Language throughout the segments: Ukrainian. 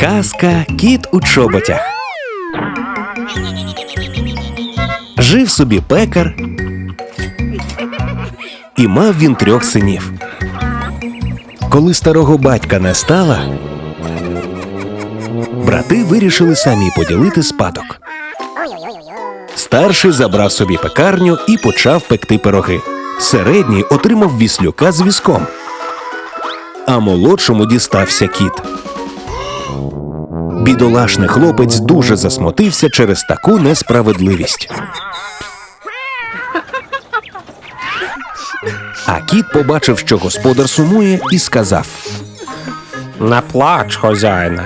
Казка Кіт у чоботях. Жив собі пекар, і мав він трьох синів. Коли старого батька не стало, брати вирішили самі поділити спадок. Старший забрав собі пекарню і почав пекти пироги. Середній отримав віслюка з візком, а молодшому дістався кіт. Бідолашний хлопець дуже засмутився через таку несправедливість. А кіт побачив, що господар сумує, і сказав: Не плач, хозяїне.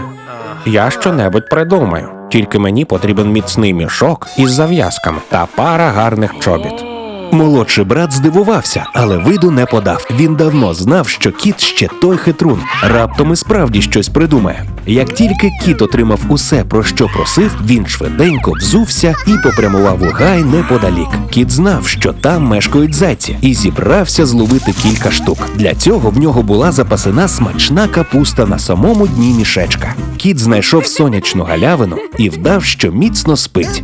Я щонебудь придумаю. Тільки мені потрібен міцний мішок із зав'язками та пара гарних чобіт. Молодший брат здивувався, але виду не подав. Він давно знав, що кіт ще той хитрун. Раптом і справді щось придумає. Як тільки кіт отримав усе, про що просив, він швиденько взувся і попрямував у гай неподалік. Кіт знав, що там мешкають зайці, і зібрався зловити кілька штук. Для цього в нього була запасена смачна капуста на самому дні мішечка. Кіт знайшов сонячну галявину і вдав, що міцно спить.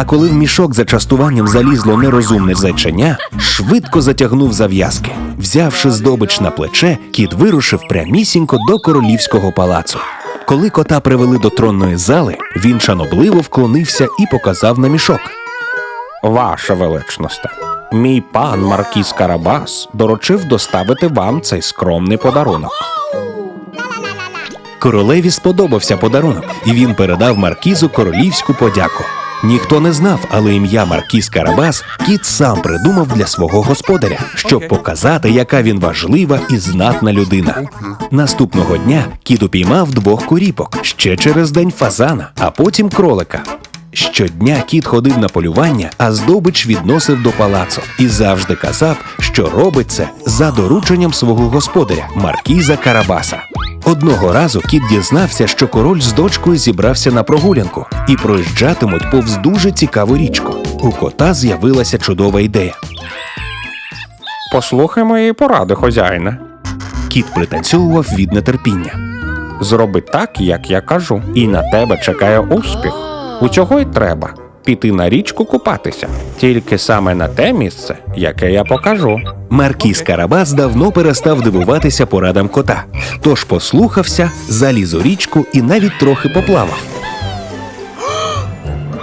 А коли в мішок за частуванням залізло нерозумне зайченя, швидко затягнув зав'язки. Взявши здобич на плече, кіт вирушив прямісінько до королівського палацу. Коли кота привели до тронної зали, він шанобливо вклонився і показав на мішок. Ваше величносте, мій пан Маркіс Карабас доручив доставити вам цей скромний подарунок. Королеві сподобався подарунок, і він передав маркізу королівську подяку. Ніхто не знав, але ім'я Маркіз Карабас кіт сам придумав для свого господаря, щоб показати, яка він важлива і знатна людина. Наступного дня кіт упіймав двох куріпок, ще через день фазана, а потім кролика. Щодня кіт ходив на полювання, а здобич відносив до палацу і завжди казав, що робить це за дорученням свого господаря Маркіза Карабаса. Одного разу кіт дізнався, що король з дочкою зібрався на прогулянку і проїжджатимуть повз дуже цікаву річку. У кота з'явилася чудова ідея. Послухай моєї поради, хозяїне. Кіт пританцьовував від нетерпіння. Зроби так, як я кажу, і на тебе чекає успіх. У цього й треба піти на річку купатися, тільки саме на те місце, яке я покажу. Маркіз Карабас давно перестав дивуватися порадам кота, тож послухався, заліз у річку і навіть трохи поплавав.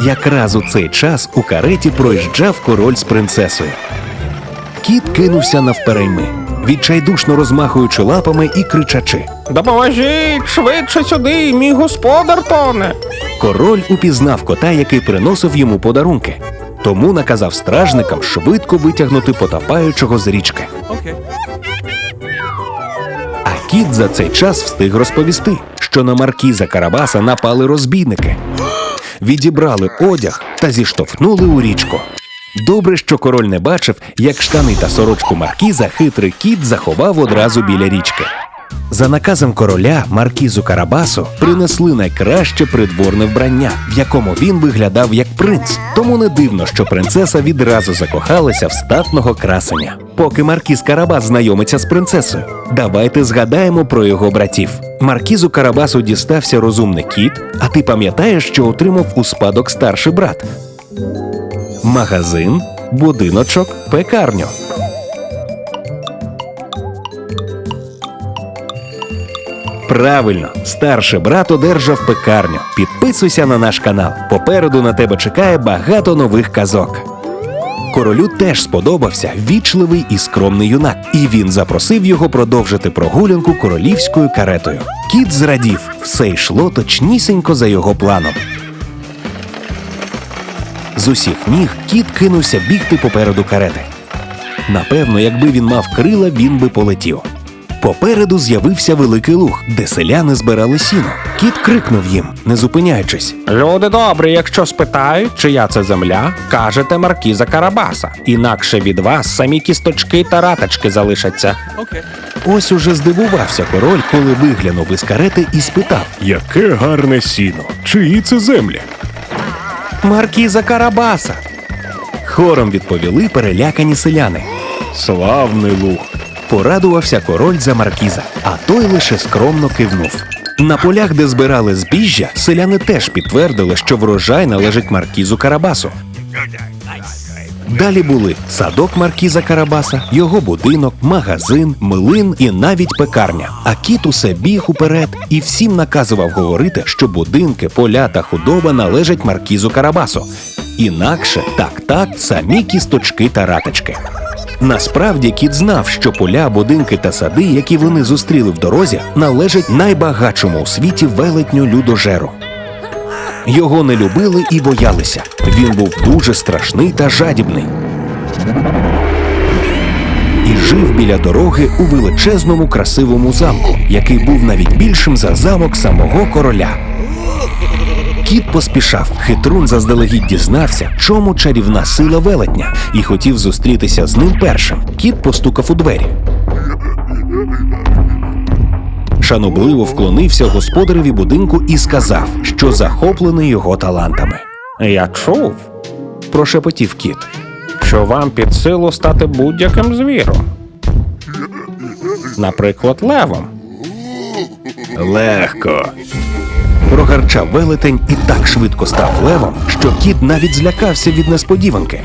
Якраз у цей час у кареті проїжджав король з принцесою. Кіт кинувся навперейми, відчайдушно розмахуючи лапами і кричачи. Допоможіть швидше сюди, мій господар тоне. Король упізнав кота, який приносив йому подарунки, тому наказав стражникам швидко витягнути потопаючого з річки. А кіт за цей час встиг розповісти, що на маркіза Карабаса напали розбійники, відібрали одяг та зіштовхнули у річку. Добре, що король не бачив, як штани та сорочку маркіза хитрий кіт заховав одразу біля річки. За наказом короля маркізу Карабасу принесли найкраще придворне вбрання, в якому він виглядав як принц. Тому не дивно, що принцеса відразу закохалася в статного красення. Поки маркіз Карабас знайомиться з принцесою, давайте згадаємо про його братів. Маркізу Карабасу дістався розумний кіт, а ти пам'ятаєш, що отримав у спадок старший брат? Магазин, будиночок, пекарню. Правильно, старший брат одержав пекарню. Підписуйся на наш канал. Попереду на тебе чекає багато нових казок. Королю теж сподобався вічливий і скромний юнак, і він запросив його продовжити прогулянку королівською каретою. Кіт зрадів, все йшло точнісінько за його планом. З усіх ніг кіт кинувся бігти попереду карети. Напевно, якби він мав крила, він би полетів. Попереду з'явився великий луг, де селяни збирали сіно. Кіт крикнув їм, не зупиняючись. Люди добрі, якщо спитають, чия це земля, кажете маркіза Карабаса. Інакше від вас самі кісточки та раточки залишаться. Ось уже здивувався король, коли виглянув із карети і спитав: Яке гарне сіно! Чиї це землі? Маркіза Карабаса. Хором відповіли перелякані селяни. Славний луг! Порадувався король за маркіза, а той лише скромно кивнув. На полях, де збирали збіжжя, селяни теж підтвердили, що врожай належить маркізу Карабасу. Далі були садок маркіза Карабаса, його будинок, магазин, млин і навіть пекарня. А кіт усе біг уперед і всім наказував говорити, що будинки, поля та худоба належать маркізу Карабасу. Інакше так так самі кісточки та ратички. Насправді кіт знав, що поля, будинки та сади, які вони зустріли в дорозі, належать найбагатшому у світі велетню людожеру. Його не любили і боялися. Він був дуже страшний та жадібний. І жив біля дороги у величезному красивому замку, який був навіть більшим за замок самого короля. Кіт поспішав. Хитрун заздалегідь дізнався, чому чарівна сила велетня, і хотів зустрітися з ним першим. Кіт постукав у двері. Шанобливо вклонився господареві будинку і сказав, що захоплений його талантами. Я чув, Прошепотів кіт. що вам під силу стати будь-яким звіром. Наприклад, левом. Легко. Прогарчав велетень і так швидко став левом, що кіт навіть злякався від несподіванки.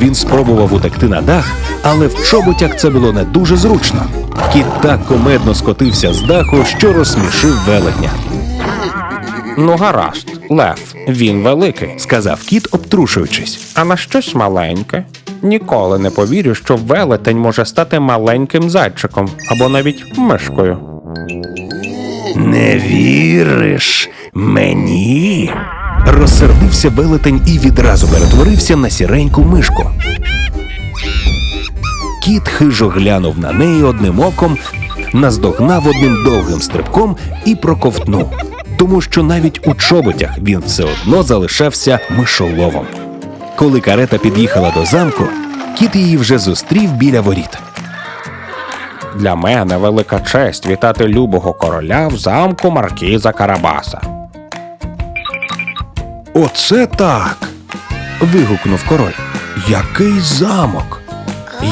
Він спробував утекти на дах, але в чоботях це було не дуже зручно. Кіт так комедно скотився з даху, що розсмішив велетня. Ну, гаразд, лев, він великий, Сказав кіт, обтрушуючись. а на щось маленьке. Ніколи не повірю, що велетень може стати маленьким зайчиком або навіть мишкою. Не віриш мені? Розсердився велетень і відразу перетворився на сіреньку мишку. Кіт хижо глянув на неї одним оком, наздогнав одним довгим стрибком і проковтнув, тому що навіть у чоботях він все одно залишався мишоловом. Коли карета під'їхала до замку, кіт її вже зустрів біля воріт. Для мене велика честь вітати любого короля в замку маркіза Карабаса. Оце так. вигукнув король. Який замок?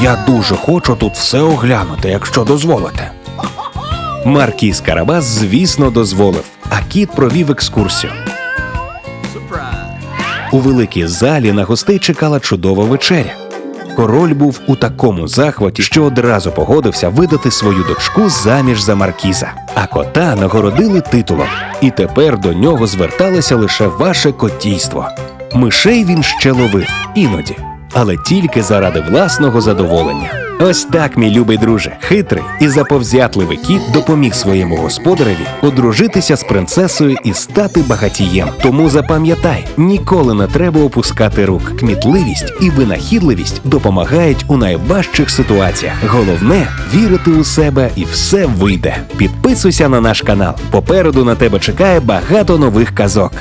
Я дуже хочу тут все оглянути, якщо дозволите. Маркіз Карабас, звісно, дозволив, а кіт провів екскурсію. У великій залі на гостей чекала чудова вечеря. Король був у такому захваті, що одразу погодився видати свою дочку заміж за маркіза. А кота нагородили титулом, і тепер до нього зверталося лише ваше котійство. Мишей він ще ловив іноді, але тільки заради власного задоволення. Ось так, мій любий друже, хитрий і заповзятливий кіт допоміг своєму господареві одружитися з принцесою і стати багатієм. Тому запам'ятай, ніколи не треба опускати рук. Кмітливість і винахідливість допомагають у найважчих ситуаціях. Головне вірити у себе, і все вийде. Підписуйся на наш канал. Попереду на тебе чекає багато нових казок.